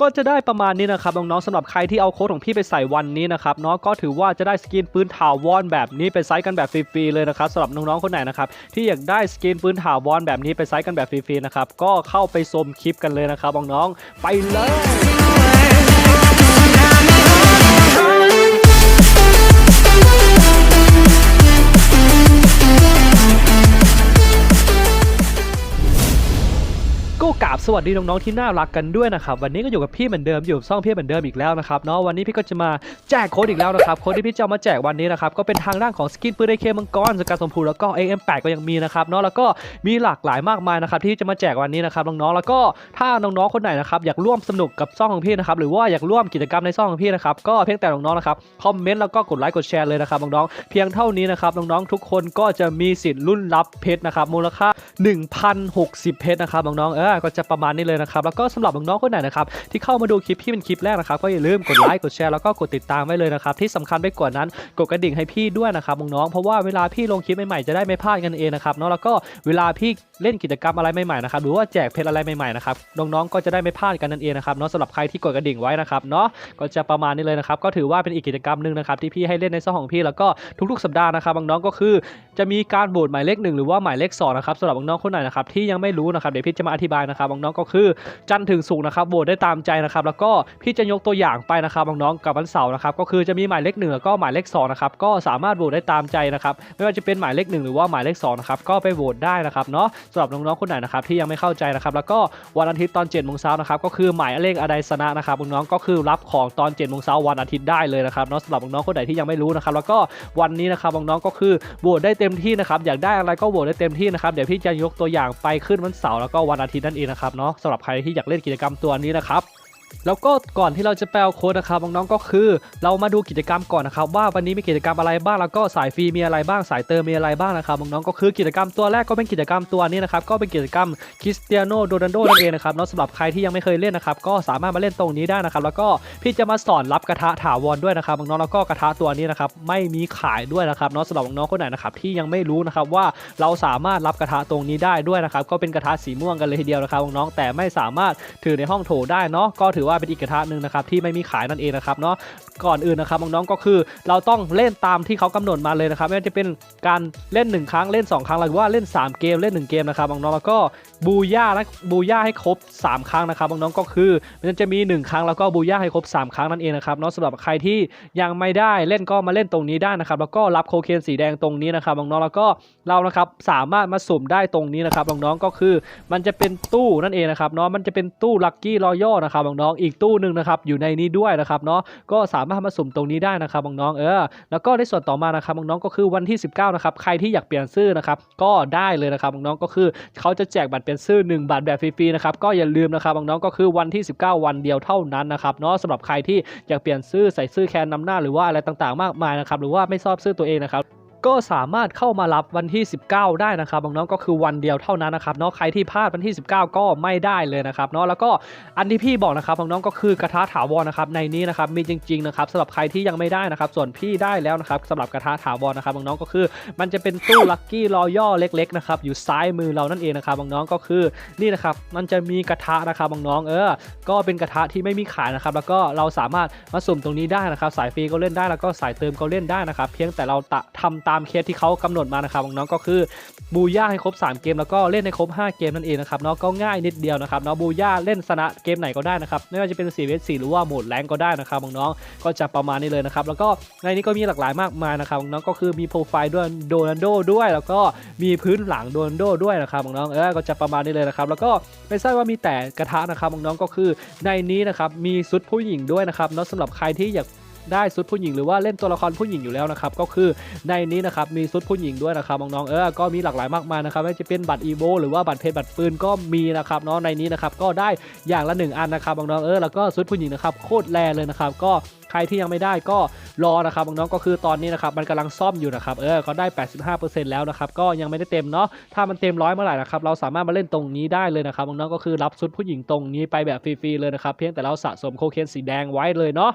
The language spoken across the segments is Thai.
ก็จะได้ประมาณนี้นะครับน้องๆสำหรับใครที่เอาโค้ดของพี่ไปใส่วันนี้นะครับเนาะก็ถือว่าจะได้สกินปืนถาวรแบบนี้ไปไซส์กันแบบฟรีๆเลยนะครับสำหรับน้องๆคนไหนนะครับที่อยากได้สกินปืนถาวรแบบนี้ไปไซส์กันแบบฟรีๆนะครับก็เข้าไปชมคลิปกันเลยนะครับน้องๆไปเลย สวัสดีน้องๆที่น่ารักกันด้วยนะครับวันนี้ก็อยู่กับพี่เหมือนเดิมอยู่กับช่องพี่เหมือนเดิมอีกแล้วนะครับเนาะวันนี้พี่ก็จะมาแจกโค้ดอีกแล้วนะครับโค้ดที่พี่จะมาแจกวันนี้นะครับก็เป็นทางด้านของสกินปืนไอเคมังกรสกัดสมพูแล้วก็ AM8 ก็ยังมีนะครับเนาะแล้วก็มีหลากหลายมากมายนะครับที่จะมาแจกวันนี้นะครับน้องๆแล้วก็ถ้าน้องๆคนไหนนะครับอยากร่วมสนุกกับช่องของพี่นะครับหรือว่าอยากร่วมกิจกรรมในช่องของพี่นะครับก็เพียงแต่น้องๆนะครับคอมเมนต์แล้วก็กดไลค์กดแชร์เลยนะครับน้องๆเพียงเท่านี้นะครับน้องๆทุกคนก็จะมีสิทธิ์รุ่นรับเพชรนะครับมูลค่า1,060เพชรนะครับน้องๆเออก็จะประมาณนี้เลยนะครับแล้วก็สำหรับน้องๆคนไหนนะครับที่เข้ามาดูคลิปพี่เป็นคลิปแรกนะครับก็อย่าลืมกดไลค์กดแชร์แล้วก็กดติดตามไว้เลยนะครับที่สำคัญไปกว่านั้นกดกระดิ่งให้พี่ด้วยนะครับน้องๆเพราะว่าเวลาพี่ลงคลิปใหม่ๆจะได้ไม่พลาดกันเองนะครับเนาะแล้วก็เวลาพี่เล่นกิจกรรมอะไรใหม่ๆนะครับหรือว่าแจกเพชรอะไรใหม่ๆนะครับน้องๆก็จะได้ไม่พลาดกันนั่นเองนะครับเนาะสำหรับใครที่กดกระดิ่งไว้นะครับเนาะก็จะประมาณนี้เลยนะครับก็ถือว่าเป็นอีกกิจกรรมหนึ่งนะครับที่พี่ให้เล่นในช่องของพี่แล้วก็ทุกๆ สัปดาห์นะครับน้องๆก็คือ จะมีการโหวตหมายเลขหนึ่งหรือว่าหมายเลขสองนะครับสำหรับน้องคนไหนนะครับที่ยังไม่รู้นะครับเดี๋ยวพี่จะมาอธิบายนะครับน้องๆก็คือจันทร์ถึงศุกร์นะครับโหวตได้ตามใจนะครับแล้วก็พี่จะยกตัวอย่างไปนะครับน้องๆกับวันเสาร์นะครับก็คือจะมีหมายเลขหนึ่งแล้วก็หมายเลขสองนะครับก็สามารถโหวตได้ตามใจนะครับไม่ว่าจะเป็นหมายเลขหนึ่งหรือว่าหมายเลขสองนะครับก็ไปโหวตได้นะครับเนาะสำหรับน้องๆคนไหนนะครับที่ยังไม่เข้าใจนะครับแล้วก็วันอาทิตย์ตอน7จ็ดโมงเช้านะครับก็คือหมายเลขอะไรสนะนะครับน้องๆก็คือรับของตอน7จ็ดโมงเช้าวันอาทิตย์ได้เลยนะครับเนาะสำหรับน้องๆคนไหนที่ยังไม่รู้นะครับแล้วก็วันนี้นะครับน้องๆก็คือโหวตได้เต็มที่นะครับอยากได้อะไรก็โหวตได้เต็มที่นะครับเดี๋ยวพี่จะยกตัวอย่างไปขึ้นวันเสาร์แล้วก็วันอาทิตย์นั่นเองนะครับเนาะสำหรับใครที่อยากเล่นกิจกรรมตัวนี้นะครับ แล้วก็ก่อนที่เราจะแปลโค้ดนะครับน้องๆก็คือ เรามาดูกิจกรรมก่อนนะครับ ว่าวันนี้มีกิจกรรมอะไรบ้างแล้วก็สายฟรีมีอะไรบ้างสายเติมมีอะไรบ้างนะครับน้องๆก็คือกิจกรรมตัวแรกก็เป็นกิจกรรมตัวนี้นะครับก็เป็นกิจกรรมคริสเตียโนโดนัลโดนั่นเองนะครับเนาะสำหรับใครที่ยังไม่เคยเล่นนะครับก็สามารถมาเล่นตรงนี้ได้นะครับแล้วก็พี่จะมาสอนรับกระทะถาวรด้วยนะครับน้องๆแล้วก็กระทะตัวนี้นะครับไม่มีขายด้วยนะครับเนาะสำหรับน้องคนไหนนะครับที่ยังไม่รู้นะครับว่าเราสามารถรับกระทะตรงนี้ได้ด้วยนะครับก็เป็นกระทะสีม่วงกันเลยทีเดียวนะครับน้องๆแต่ไม่สามารถถือในห้องโถได้เนาะก็ถือว่าเป็นอีกกระทะหนึ่งนะครับที่ไม่มีขายนั่นเองนะครับเนาะก่อนอื่นนะครับน้องๆก็คือเราต้องเล่นตามที่เขากำหนดมาเลยนะครับไม่ว่าจะเป็นการเล่น 1 ครั้งเล่น 2 ครั้งหรือว่าเล่น 3 เกมเล่น 1 เกมนะครับน้องๆแล้วก็บูย่าและบูย่าให้ครบ 3 ครั้งนะครับน้องๆก็คือมันจะมี 1 ครั้งแล้วก็บูย่าให้ครบ 3 ครั้งนั่นเองนะครับเนาะสำหรับใครที่ยังไม่ได้เล่นก็มาเล่นตรงนี้ได้นะครับแล้วก็รับโคเคนสีแดงตรงนี้นะครับน้องๆแล้วก็เรานะครับสามารถมาสุ่มได้ตรงนี้นะครับน้องๆก็คือ มันจะเป็นตู้นั่นเองนะครับเนาะมันจะเป็นตู้ลัคกี้รอยัลนะครับน้องๆอีกตู้หนึ่งนะครับอยู่ในนี้ด้วยนะครับเนาะก็สามารถมาสุ่มตรงนี้ได้นะครับน้องๆเออแล้วก็ในส่วนต่อมานะครับน้องๆก็คือวันที่ 19นะครับใครที่อยากเปลี่ยนชื่อนะครับก็ได้เลยนะครับน้องๆก็คือเขาจะแจกบัตรเปลี่ยนชื่อ1บัตรแบบฟรีๆนะครับก็อย่าลืมนะครับน้องๆก็คือวันที่ 19 วันเดียวเท่านั้นนะครับเนาะสำหรับใครที่อยากเปลี่ยนชื่อใส่ชื่อแคนนำหน้าหรือว่าอะไรต่างๆ มากมายนะครับหรือว่าไม่ชอบชื่อตัวเองนะครับ ก็สามารถเข้ามารับวันที่ 19 ได้นะครับน้องๆก็คือวันเดียวเท่านั้นนะครับเนาะใครที่พลาดวันที่ 19 ก็ไม่ได้เลยนะครับเนาะแล้วก็อันที่พี่บอกนะครับน้องๆก็คือกระทะถาวรนะครับในนี้นะครับมีจริงๆนะครับสำหรับใครที่ยังไม่ได้นะครับ ส่วนพี่ได้แล้วนะครับสำหรับกระทะถาวรนะครับน้องๆก็คือ มันจะเป็นตู้ลัคกี้รอย่อเล็กๆนะครับอยู่ซ้ายมือเรานั่นเองนะครับน้องๆก็คือนี่นะครับมันจะมีกระทะนะครับน้องๆเออ ก็เป็นกระทะที่ไม่มีขายนะครับแล้วก็เราสามารถมาสุ่มตรงนี้ได้นะครับ สายฟรีก็เล่นได้แล้วก็สายเติมก็เล่นได้นะครับเพียงแต่เราตะทำตามเคสที่เขากำหนดมานะครับน้องก็คือบูย่าให้ครบ 3 เกมแล้วก็เล่นให้ครบ 5 เกมนั่นเองนะครับเนาะก็ง่ายนิดเดียวนะครับเนาะบูย่าเล่นชนะเกมไหนก็ได้นะครับไม่ว่าจะเป็น4 v 4หรือว่าโหมดแรงก็ได้นะครับน้องก็จะประมาณนี้เลยนะครับแล้วก็ในนี้ก็มีหลากหลายมากมายนะครับน้องก็คือมีโปรไฟล์ด้วยโดนันโดด้วย แล้วก็มีพื้นหลังโดนันโดด้วยนะครับน้องเออก็จะประมาณนี้เลยนะครับแล้วก็ไม่ใช่ว่ามีแต่กระทะนะครับน้องก็คือในนี้นะครับมีชุดผู้หญิงด้วยนะครับเนาะสำหรับใครที่อยาก ได้ชุดผู้หญิงหรือว่าเล่นตัวละครผู้หญิงอยู่แล้วนะครับก็คือในนี้นะครับมีชุดผู้หญิงด้วยนะครับน้องๆเออก็มีหลากหลายมากมายนะครับไม่ว่าจะเป็นบัตรอีโวหรือว่าบัตรเพชรบัตรปืนก็มีนะครับเนาะในนี้นะครับก็ได้อย่างละหนึ่งอันนะครับน้องๆเออแล้วก็ชุดผู้หญิงนะครับโคตรแรงเลยนะครับก็ใครที่ยังไม่ได้ก็รอนะครับน้องๆก็คือตอนนี้นะครับมันกำลังซ่อมอยู่นะครับเออก็ได้ 85%แล้วนะครับก็ยังไม่ได้เต็มเนาะถ้ามันเต็มร้อยเมื่อไหร่นะครับเราสามารถมาเล่นตรงนี้ได้เลยนะครับน้องๆก็คือรับชุดผู้หญิงตรงนี้ไปแบบฟรีๆเลยนะครับเพียงแต่เราสะสมโคเคนสีแดงไว้เลยเนาะ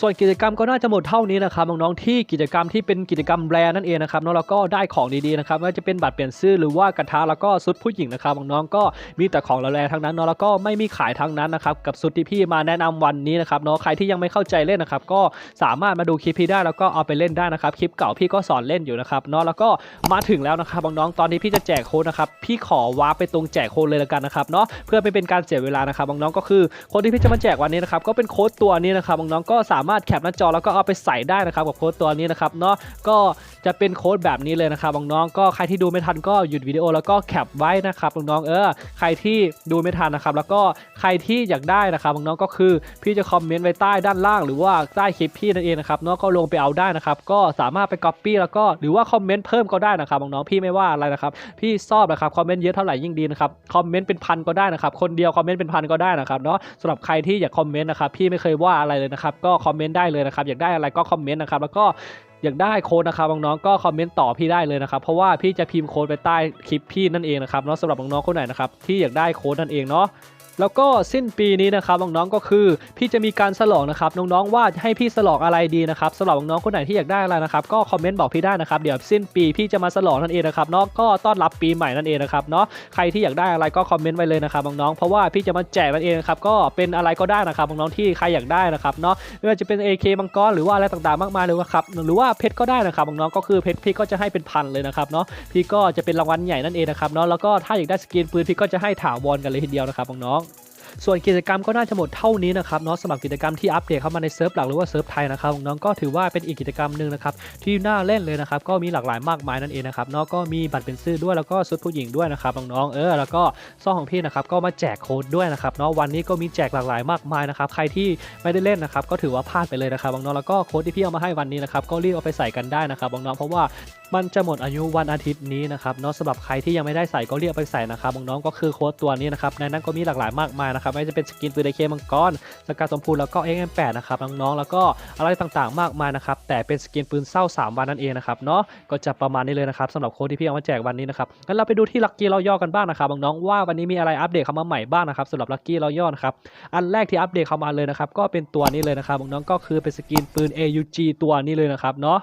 ส่วนกิจกรรมก็น่าจะหมดเท่านี้นะครับน้องๆที่กิจกรรมที่เป็นกิจกรรมแบรนด์นั่นเองนะครับนาะแล้วก็ได้ของดีๆนะครับไม่ว่าจะเป็นบัตรเปลี่ยนซื้อหรือว่ากระทะแล้วก็ชุดผู้หญิงนะครับน้องๆก็มีแต่ของแรงๆทั้งนั้นเนาะแล้วก็ไม่มีขายทั้งนั้นนะครับกับชุดที่พี่มาแนะนำวันนี้นะครับเนาะใครที่ยังไม่เข้าใจเล่นนะครับก็สามารถมาดูคลิปพี่ได้แล้วก็เอาไปเล่นได้นะครับคลิปเก่าพี่ก็สอนเล่นอยู่นะครับเนาะแล้วก็มาถึงแล้วนะครับน้องๆตอนนี้พี่จะแจกโค้ดนะครับพี่ขอวาร์ปไปตรงแจกโค้ดเลยละกันนะครับเนาะเพื่อไม่เป็นการเสียเวลานะครับน้องๆก็คือค้ดที่พี่จะมาแจกวันนี้นะครับก็เป็นโค้ดตัวนี้นะครับน้องๆก็สามารถแคปหน้าจอแล้วก็เอาไปใส่ได้นะครับกับโค้ดตัวนี้นะครับเนาะก็จะเป็นโค้ดแบบนี้เลยนะครับน้องๆก็ใครที่ดูไม่ทันก็หยุดวิดีโอแล้วก็แคปไว้นะครับน้องๆเออใครที่ดูไม่ทันนะครับแล้วก็ใครที่อยากได้นะครับน้องๆก็คือพี่จะคอมเมนต์ไว้ใต้ด้านล่าง หรือว่าใต้คลิปพี่นั่นเองนะครับเนาะก็ลงไปเอาได้นะครับก็สามารถไปก๊อปปี้แล้วก็หรือว่าคอมเมนต์เพิ่มก็ได้นะครับน้องๆพี่ไม่ว่าอะไรนะครับพี่ชอบนะครับคอมเมนต์เยอะเท่าไหร่ยิ่งดีนะครับคอมเมนต์เป็นพันก็ได้นะครับคนเดียวคอมเมนต์เป็นพันก็ได้นะครับเนาะสำหรับใครที่อยากคอมเมนต์นะครับพี่ไม่เคยว่าอะไรเลยนะครับก็คอมเมนต์ได้เลยนะครับ อยากได้อะไรก็คอมเมนต์นะครับ แล้วก็อยากได้โค้ดนะครับน้องๆก็คอมเมนต์ต่อพี่ได้เลยนะครับ เพราะว่าพี่จะพิมพ์โค้ดไปใต้คลิปพี่นั่นเองนะครับเนาะสำหรับน้องๆคนไหนนะครับที่อยากได้โค้ดนั่นเองเนาะ แล้วก็สิ้นปีนี้นะครับน้องๆก็คือพี่จะมีการฉลองนะครับน้องๆว่าให้พี่ฉลองอะไรดีนะครับสำหรับน้องๆคนไหนที่อยากได้อะไรนะครับก็คอมเมนต์บอกพี่ได้นะครับเดี๋ยวสิ้นปีพี่จะมาฉลองนั่นเองนะครับเนาะก็ต้อนรับปีใหม่นั่นเองนะครับเนาะใครที่อยากได้อะไรก็คอมเมนต์ไว้เลยนะครับน้องๆเพราะว่าพี่จะมาแจกนั่นเองนะครับก็เป็นอะไรก็ได้นะครับน้องๆที่ใครอยากได้นะครับเนาะไม่ว่าจะเป็น AK มังกรหรือว่าอะไรต่างๆมากมายเลยครับหรือว่าเพชรก็ได้นะครับน้องๆก็คือเพชรพี่ก็จะให้เป็นพันเลยนะครับเนาะพี่ก็จะเป็นรางวัลใหญ่นั่นเองนะครับเนาะแล้วก็ถ้าอยากได้สกินปืนพี่ก็จะให้ถาวรกันเลยทีเดียวนะครับน้อง ส่วนกิจกรรมก็น่าจะหมดเท่านี้นะครับเนาะสำหรับกิจกรรมที่อัปเดตเข้ามาในเซิร์ฟหลักหรือว่าเซิร์ฟไทยนะครับน้องก็ถือว่าเป็นอีกกิจกรรมหนึ่งนะครับที่น่าเล่นเลยนะครับก็มีหลากหลายมากมายนั่นเองนะครับเนาะก็มีบัตรเป็นซื้อด้วยแล้วก็ชุดผู้หญิงด้วยนะครับน้องๆเออแล้วก็ซ่องของพี่นะครับก็มาแจกโค้ดด้วยนะครับเนาะวันนี้ก็มีแจกหลากหลายมากมายนะครับใครที่ไม่ได้เล่นนะครับก็ถือว่าพลาดไปเลยนะครับน้องแล้วก็โค้ดที่พี่เอามาให้วันนี้นะครับก็รีบเอาไปใส่กันได้นะครับน้องเพราะว่ามันจะหมดอายุวันอาทิตย์นี้นะครับเนาะสำหรับใครที่ยังไม่ได้ใส่ก็เรียกไปใส่นะครับน้องๆก็คือโค้ดตัวนี้นะครับในนั้นก็มีหลากหลายมากมายนะครับไม่ว่าจะเป็นสกินปืนไดเคมังกรสกัดสมพูแล้วก็ XM8 นะครับน้องๆแล้วก็อะไรต่างๆมากมายนะครับแต่เป็นสกินปืนเศร้า 3 วันนั่นเองนะครับเนาะก็จะประมาณนี้เลยนะครับสำหรับโค้ดที่พี่เอามาแจกวันนี้นะครับงั้นเราไปดูที่ลัคกี้เราย่อกันบ้างนะครับน้องๆว่าวันนี้มีอะไรอัปเดตเข้ามาใหม่บ้างนะครับสำหรับลัคกี้เราย่อนะครับอันแรกที่อัปเดตเข้ามาเลยนะครับก็เป็นตัวนี้เลยนะครับน้องๆก็คือเป็นสกินปืน AUG ตัวนี้เลยนะครับเนาะ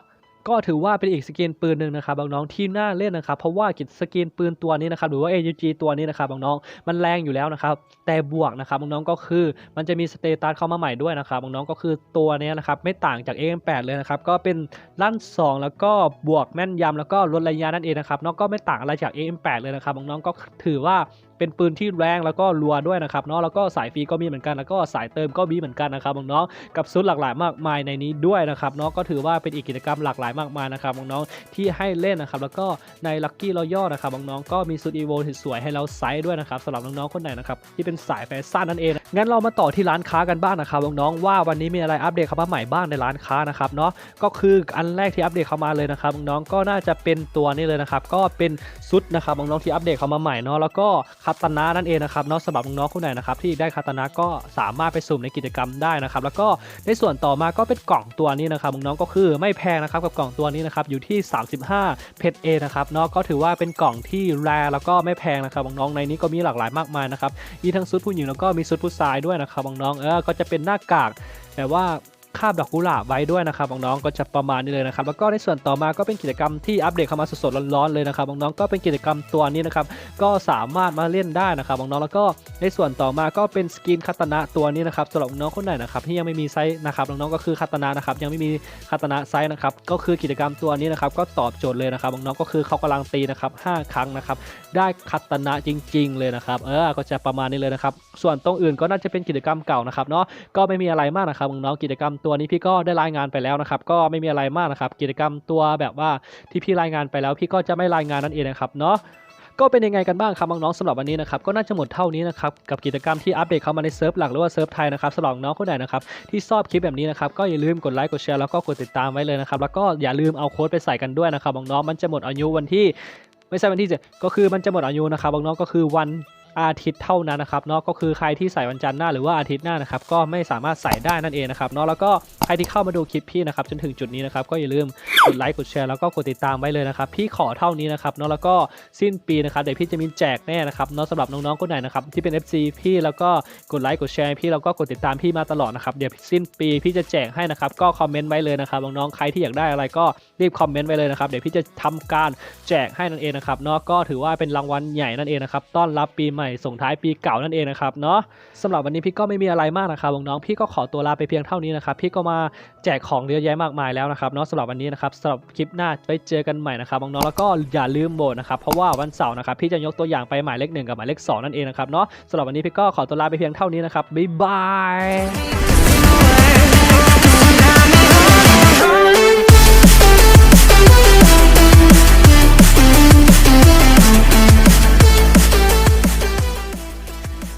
ก็ถือว่าเป็นอีกสกินปืนหนึ่งนะครับน้องๆที่น่าเล่นนะครับ เพราะว่ากิจสกินปืนตัวนี้นะครับหรือว่า AUG ตัวนี้นะครับน้องๆมันแรงอยู่แล้วนะครับแต่บวกนะครับน้องๆก็คือมันจะมีสเตตัสเข้ามาใหม่ด้วยนะครับน้องๆก็คือตัวนี้นะครับไม่ต่างจาก AM8 เลยนะครับก็เป็นลั่น 2 แล้วก็บวกแม่นยำแล้วก็ลดระยะนั่นเองนะครับน้องก็ไม่ต่างอะไรจาก AM8 เลยนะครับน้องๆก็ถือว่า เป็นปืนที่แรงแล้วก็รัวด้วยนะครับเนาะแล้วก็สายฟรีก็มีเหมือนกันแล้วก็สายเติมก็มีเหมือนกันนะครับน้องๆกับซุดหลากหลายมากมายในนี้ด้วยนะครับเนาะก็ถือว่าเป็นอีกกิจกรรมหลากหลายมากมายนะครับน้องๆที่ให้เล่นนะครับแล้วก็ในลัคกี้รอย่อนะครับน้องๆก็มีซุดอีโวสวยให้เราไซส์ด้วยนะครับสำหรับน้องๆคนไหนนะครับที่เป็นสายแฟชั่นนั่นเอง งั้นเรามาต่อที่ร้านค้ากันบ้างนะครับน้องๆว่าวันนี้มีอะไรอัปเดตเข้ามาใหม่บ้างในร้านค้านะครับเนาะก็คืออันแรกที่อัปเดตเข้ามาเลยนะครับน้องๆก็น่าจะเป็นตัวนี้เลยนะครับก็เป็นซุดนะครับน้องๆที่อัปเดตเข้ามาใหม่เนาะแล้วก็คาตานะนั่นเองนะครับเนาะสำหรับน้องๆคนไหนนะครับที่ได้คาตานะก็สามารถไปสุ่มในกิจกรรมได้นะครับแล้วก็ในส่วนต่อมาก็เป็นกล่องตัวนี้นะครับน้องๆก็คือไม่แพงนะครับกับกล่องตัวนี้นะครับอยู่ที่ 35 เพชรเอนะครับเนาะก็ถือว่าเป็นกล่องที่แรแล้วก็ไม่แพงนะครับน้องๆในนี้ก็มีหลากหลายมากมายนะครับมีทั้งชุดผู้หญิงแล้วก็มีชุดผู้ชายด้วยนะครับน้องๆเออก็จะเป็นหน้ากากแบบว่า คาบดอกกุหลาบไว้ด้วยนะครับน้องๆก็จะประมาณนี้เลยนะครับแล้วก็ในส่วนต่อมาก็เป็นกิจกรรมที่อัปเดตเข้ามาสดๆร้อนๆเลยนะครับน้องๆก็เป็นกิจกรรมตัวนี้นะครับก็สามารถมาเล่นได้นะครับน้องๆแล้วก็ในส่วนต่อมาก็เป็นสกินคาตนะตัวนี้นะครับสำหรับน้องคนไหนนะครับที่ยังไม่มีไซส์นะครับน้องๆก็คือคาตนะนะครับยังไม่มีคาตนะไซส์นะครับก็คือกิจกรรมตัวนี้นะครับก็ตอบโจทย์เลยนะครับน้องๆก็คือเขากำลังตีนะครับ5ครั้งนะครับได้คาตนะจริง ๆ เลยนะครับเออก็จะประมาณนี้เลยนะครับส่วนตรงอื่นก็น่าจะเป็นกิจกรรมเก่านะครับเนาะก็ไม่มีอะไรมากนะครับน้องๆกิจกรรมตัวนี้พี่ก็ได้รายงานไปแล้วนะครับ ก็ไม่มีอะไรมากนะครับ กิจกรรมตัวแบบว่าที่พี่รายงานไปแล้ว พี่ก็จะไม่รายงานนั่นเองนะครับเนาะก็เป็นยังไงกันบ้างครับน้องๆสำหรับวันนี้นะครับก็น่าจะหมดเท่านี้นะครับกับกิจกรรมที่อัปเดตเข้ามาในเซิร์ฟหลักหรือว่าเซิร์ฟไทยนะครับสำหรับน้องคนไหนนะครับที่ชอบคลิปแบบนี้นะครับก็อย่าลืมกดไลค์กดแชร์แล้วก็กดติดตามไว้เลยนะครับแล้วก็อย่าลืมเอาโค้ดไปใส่กันด้วยนะครับน้องๆมันจะหมดอายุวันที่ ไม่ใช่วันที่เจ็ดก็คือมันจะหมดอายุนะครับน้องๆก็คือวัน อาทิตย์เท่านั้นนะครับเนาะก็คือใครที่ใส่วันจันทร์หน้าหรือว่าอาทิตย์หน้านะครับก็ไม่สามารถใส่ได้นั่นเองนะครับเนาะแล้วก็ใครที่เข้ามาดูคลิปพี่นะครับจนถึงจุดนี้นะครับก็อย่าลืมกดไลค์กดแชร์แล้วก็กดติดตามไว้เลยนะครับพี่ขอเท่านี้นะครับเนาะแล้วก็สิ้นปีนะครับเดี๋ยวพี่จะมีแจกแน่นะครับเนาะสำหรับน้องๆคนไหนนะครับที่เป็น FC พี่แล้วก็กดไลค์กดแชร์พี่แล้วก็กดติดตามพี่มาตลอดนะครับเดี๋ยวสิ้นปีพี่จะแจกให้นะครับก็คอมเมนต์ไว้เลยนะครับน้องๆใครที่อยากได้อะไรก็รีบคอมเมนต์ไว้เลยนะครับเดี๋ยวพี่จะทำการแจกให้นั่นเองนะครับเนาะก็ถือว่าเป็นรางวัลใหญ่นั่นเองนะครับต้อนรับปีใหม่ส่งท้ายปีเก่านั่นเองนะครับเนาะสำหรับวันนี้พี่ก็ไม่มีอะไรมากนะครับน้องๆพี่ก็ขอตัวลาไปเพียงเท่านี้นะครับพี่ก็มาแจกของเยอะแยะมากมายแล้วนะครับเนาะสำหรับวันนี้นะครับสำหรับคลิปหน้าไปเจอกันใหม่นะครับน้องๆแล้วก็อย่าลืมโหวตนะครับเพราะว่าวันเสาร์นะครับพี่จะยกตัวอย่างไปหมายเลขหนึ่งกับหมายเลขสองนั่นเองนะครับเนาะสำหรับวันนี้พี่ก็ขอตัวลาไปเพียงเท่านี้นะครับบ๊ายบาย